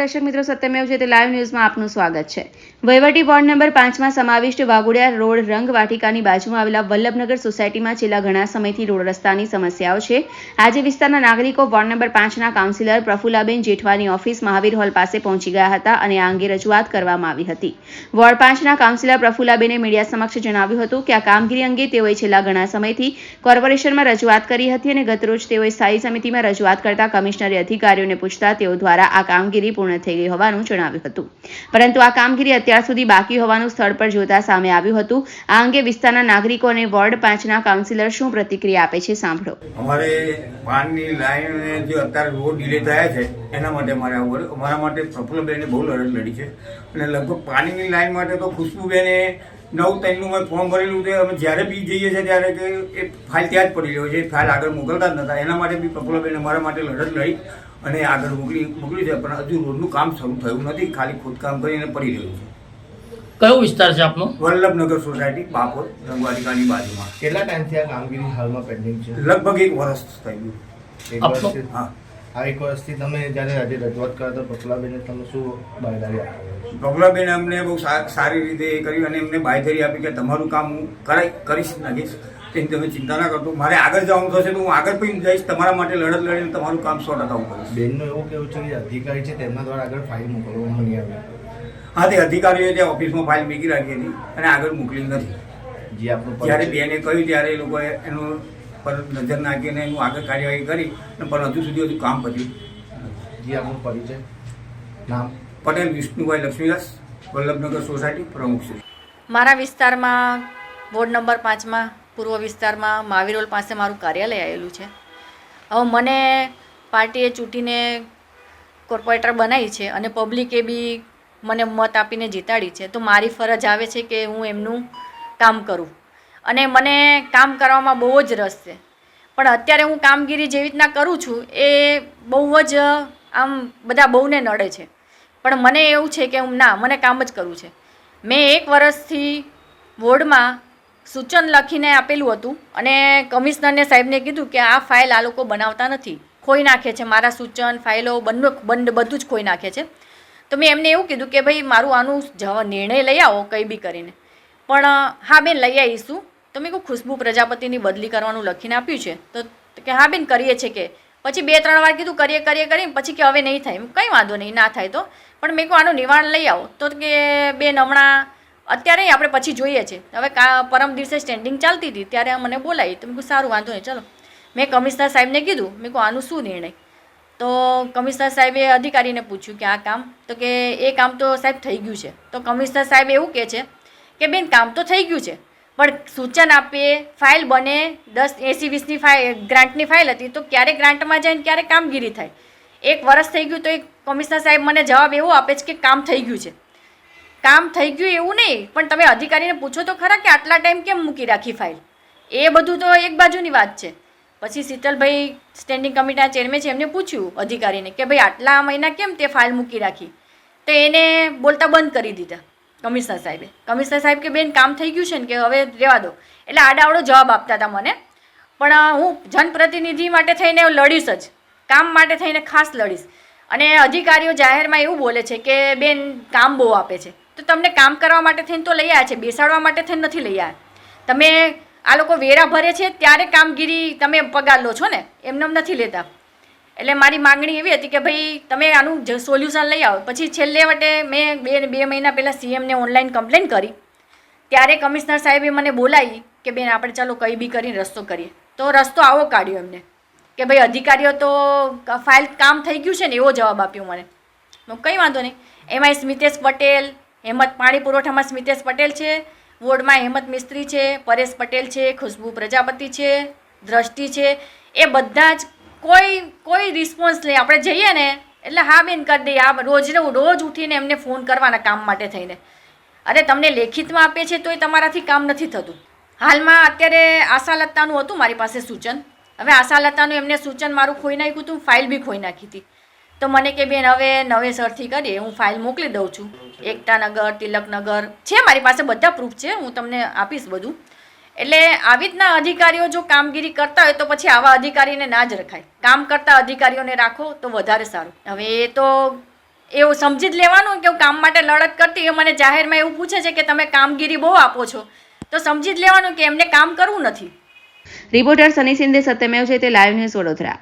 દર્શક મિત્રો, સત્યમેવ છે તે લાઈવ ન્યૂઝમાં આપનું સ્વાગત છે. વહીવટી વોર્ડ નંબર પાંચમાં સમાવિષ્ટ વાઘોડિયા રોડ રંગ વાટિકાની બાજુમાં આવેલા વલ્લભનગર સોસાયટીમાં છેલ્લા ઘણા સમયથી રોડ રસ્તાની સમસ્યાઓ છે. આજે વિસ્તારના નાગરિકો વોર્ડ નંબર પાંચના કાઉન્સિલર પ્રફુલાબેન જેઠવાની ઓફિસ મહાવીર હોલ પાસે પહોંચી ગયા હતા અને આ અંગે રજૂઆત કરવામાં આવી હતી. વોર્ડ પાંચના કાઉન્સિલર પ્રફુલાબેને મીડિયા સમક્ષ જણાવ્યું હતું કે આ કામગીરી અંગે તેઓએ છેલ્લા ઘણા સમયથી કોર્પોરેશનમાં રજૂઆત કરી હતી અને ગતરોજ તેઓએ સ્થાયી સમિતિમાં રજૂઆત કરતા કમિશનરી અધિકારીઓને પૂછતા તેઓ દ્વારા આ કામગીરી પૂર્ણ થઈ ગઈ હોવાનું જણાવ્યું હતું. પરંતુ આ કામગીરી અત્યાર સુધી બાકી હોવાનું સ્થળ પર જોતા સામે આવ્યું હતું. આ અંગે વિસ્તારના નાગરિકો અને વોર્ડ પાંચના કાઉન્સિલર શું પ્રતિક્રિયા આપે છે સાંભળો. અમારે પાનની લાઈન જે અત્યારે રોડ ડિલે થયા છે, એના માટે આવું અમારા માટે પ્રફુલ્લબેને બહુ લડત લડી છે. અને લગભગ પાણીની લાઈન માટે તો ખુશ્બુબેને નવ ત્રણનું મેં ફોર્મ ભરેલું છે. અમે જ્યારે બી જઈએ છીએ ત્યારે કે એ ફાઇલ ત્યાં જ પડી રહ્યો છે. ફાઇલ આગળ મોકલતા જ નતા. એના માટે બી પ્રફુલ્લબેન અમારા માટે લડત લડી અને આગળ મોકલી મોકલી છે. પણ હજુ રોડનું કામ શરૂ થયું નથી. ખાલી ખોદકામ કરીને પડી રહ્યું છે. કયો વિસ્તાર છે આપનો? વલ્લભનગર સોસાયટી બાપોર રંગવાટિકાની બાજુમાં. કેટલા ટાઈમથી આ કામગીરી હાલમાં પેન્ડિંગ છે? લગભગ એક વર્ષ થઈ ગયું. એક વર્ષ હા. આ એક વર્ષથી તમે જ્યારે આજે રજૂઆત કરો તો પટલાબેને તમે શું બાંધારી આપો છો? અમને બહુ સારી રીતે કર્યું અને એમને બાંયધરી આપી કે તમારું કામ હું કરાઈ કરીશ નાખીશ. તેની તમે ચિંતા ના કરતો મારે આગળ જવાનું થશે તો હું આગળ પણ જઈશ તમારા માટે લડત લડીને તમારું કામ સો ટકા હું કરીશ. બેનનું એવું કેવું છે કે અધિકારી છે તેમના દ્વારા આગળ ફાઇલ મોકલવામાં નહીં આવી. હા તે અધિકારીઓએ ત્યાં ઓફિસમાં ફાઇલ મૂકી રાખી હતી અને આગળ મોકલી નથી. જ્યારે બેને કહ્યું ત્યારે એ લોકોએ એનું પર નજર નાખીને એનું આગળ કાર્યવાહી કરી પણ હજુ સુધી હજુ કામ પત્યું. જે આપણું પરિચય? નામ? પટેલ વિષ્ણુભાઈ લક્ષ્મીદાસ વલ્લભનગર સોસાયટી પ્રમુખ છે મારા વિસ્તારમાં વોર્ડ નંબર પાંચમાં પૂર્વ વિસ્તારમાં માવીરોલ પાસે મારું કાર્યાલય આવેલું છે. હવે મને પાર્ટીએ ચૂંટીને કોર્પોરેટર બનાવી છે અને પબ્લિકે બી મને મત આપીને જીતાડી છે. તો મારી ફરજ આવે છે કે હું એમનું કામ કરું. અને મને કામ કરવામાં બહુ જ રસ છે. પણ અત્યારે હું કામગીરી જેવી રીતના કરું છું, એ બહુ જ, આમ, બધા બહુને નડે છે. પણ મને એવું છે કે હું, ના, મને કામ જ કરવું છે. મેં એક વર્ષથી વોર્ડમાં સૂચન લખીને આપેલું હતું અને કમિશનરને સાહેબને કીધું કે આ ફાઇલ આ લોકો બનાવતા નથી. ખોઈ નાખે છે મારા સૂચન, ફાઇલો, બંને બંને બધું જ ખોઈ નાખે છે. તો મેં એમને એવું કીધું કે ભાઈ, મારું આનું જવા નિર્ણય લઈ આવો, કંઈ બી કરીને. પણ, હા બેન, લઈ આવીશું. તો મેં કહું ખુશ્બુ પ્રજાપતિની બદલી કરવાનું લખીને આપ્યું છે, તો કે હા બેન, કરીએ છે કે. પછી બે, ત્રણ વાર કીધું, કરીએ કરીએ કરીને પછી કે હવે નહીં થાય. કંઈ વાંધો નહીં, ના થાય તો. પણ મેં કહું, આનું નિવારણ લઈ આવો. તો કે બેન, હમણાં અત્યારે આપણે પછી જોઈએ છે. હવે કા પરમ દિવસે સ્ટેન્ડિંગ ચાલતી હતી, ત્યારે મને બોલાવી. તો મેં કહું, સારું, વાંધો નહીં, ચલો. મેં કમિશનર સાહેબને કીધું. મેં કહું, આનું શું નિર્ણય? તો કમિશનર સાહેબે અધિકારીને પૂછ્યું કે આ કામ તો કે એ કામ તો સાહેબ થઈ ગયું છે. તો કમિશનર સાહેબ એવું કહે છે કે બેન, કામ તો થઈ ગયું છે. પણ સૂચન આપીએ, ફાઇલ બને, દસ એસી વીસની ફાઇલ, ગ્રાન્ટની ફાઇલ હતી, તો ક્યારે ગ્રાન્ટમાં જાય ને ક્યારે કામગીરી થાય. એક વર્ષ થઈ ગયું તો એક કમિશનર સાહેબ મને જવાબ એવો આપે છે કે કામ થઈ ગયું છે. કામ થઈ ગયું એવું નહીં, પણ તમે અધિકારીને પૂછો તો ખરા કે આટલા ટાઈમ કેમ મૂકી રાખી ફાઇલ? એ બધું તો એક બાજુની વાત છે. પછી શીતલભાઈ સ્ટેન્ડિંગ કમિટીના ચેરમેન છે, એમને પૂછ્યું અધિકારીને કે ભાઈ આટલા મહિના કેમ તે ફાઇલ મૂકી રાખી? તો એને બોલતા બંધ કરી દીધા. કમિશનર સાહેબે. કમિશનર સાહેબ કે બેન, કામ થઈ ગયું છે ને કે હવે રહેવા દો. એટલે આડાવડો જવાબ આપતા હતા મને. પણ હું જનપ્રતિનિધિ માટે થઈને લડીશ જ. કામ માટે થઈને ખાસ લડીશ. અને અધિકારીઓ જાહેરમાં એવું બોલે છે કે, બેન, કામ બહુ આપે છે. તો તમને કામ કરવા માટે થઈને તો લઈ આવ્યા છે, બેસાડવા માટે થઈને નથી લઈ આવ્યા. તમે આ લોકો વેરા ભરે છે, ત્યારે કામગીરી તમે પગાર લો છો ને? એમને એમ નથી લેતા. એટલે મારી માગણી એવી હતી કે ભાઈ, તમે આનું સોલ્યુશન લઈ આવો. પછી છેલ્લે વટે મેં બે બે મહિના પહેલાં સીએમને ઓનલાઈન કમ્પ્લેન કરી. ત્યારે કમિશનર સાહેબે મને બોલાવી કે બેન, આપણે ચાલો કંઈ બી કરીને રસ્તો કરીએ. તો રસ્તો આવો કાઢ્યો એમને. કે ભાઈ, અધિકારીઓ તો ફાઇલ કામ થઈ ગયું છે ને, એવો જવાબ આપ્યો મને. કંઈ વાંધો નહીં. એમાંય સ્મિતેશ પટેલ, હેમત પાણી પુરવઠામાં સ્મિતેશ પટેલ છે. વોર્ડમાં હેમત મિસ્ત્રી છે, પરેશ પટેલ છે, ખુશ્બુ પ્રજાપતિ છે, દ્રષ્ટિ છે. એ બધા જ કોઈ કોઈ રિસ્પોન્સ નહીં. આપણે જઈએ ને, એટલે હા બેન કરી દઈએ. આ રોજ રોજ ઉઠીને એમને ફોન કરવાના કામ માટે થઈને. અરે તમને લેખિતમાં આપે છે તોય તમારાથી કામ નથી થતું. હાલમાં અત્યારે આશાલતાનું હતું મારી પાસે સૂચન. હવે આશાલતાનું એમને સૂચન મારું ખોઈ નાખ્યું હતું, ફાઇલ બી ખોઈ નાખી હતી. તો મને કે બેન, હવે નવેસરથી કરીએ, હું ફાઇલ મોકલી દઉં છું. એકતાનગર તિલકનગર છે મારી પાસે બધા પ્રૂફ છે, હું તમને આપીશ બધું. એટલે આવી રીતના અધિકારીઓ જો કામગીરી કરતા હોય તો પછી આવા અધિકારીને ના જ રખાય. કામ કરતા અધિકારીઓને રાખો તો વધારે સારું. હવે એ તો એવું સમજી જ લેવાનું કે હું કામ માટે લડત કરતી એ મને જાહેરમાં એવું પૂછે છે કે તમે કામગીરી બહુ આપો છો. તો સમજી જ લેવાનું કે એમને કામ કરવું નથી. રિપોર્ટર સની સિંધે સત્યમેવ છે તે લાઈવ ન્યૂઝ વડોદરા.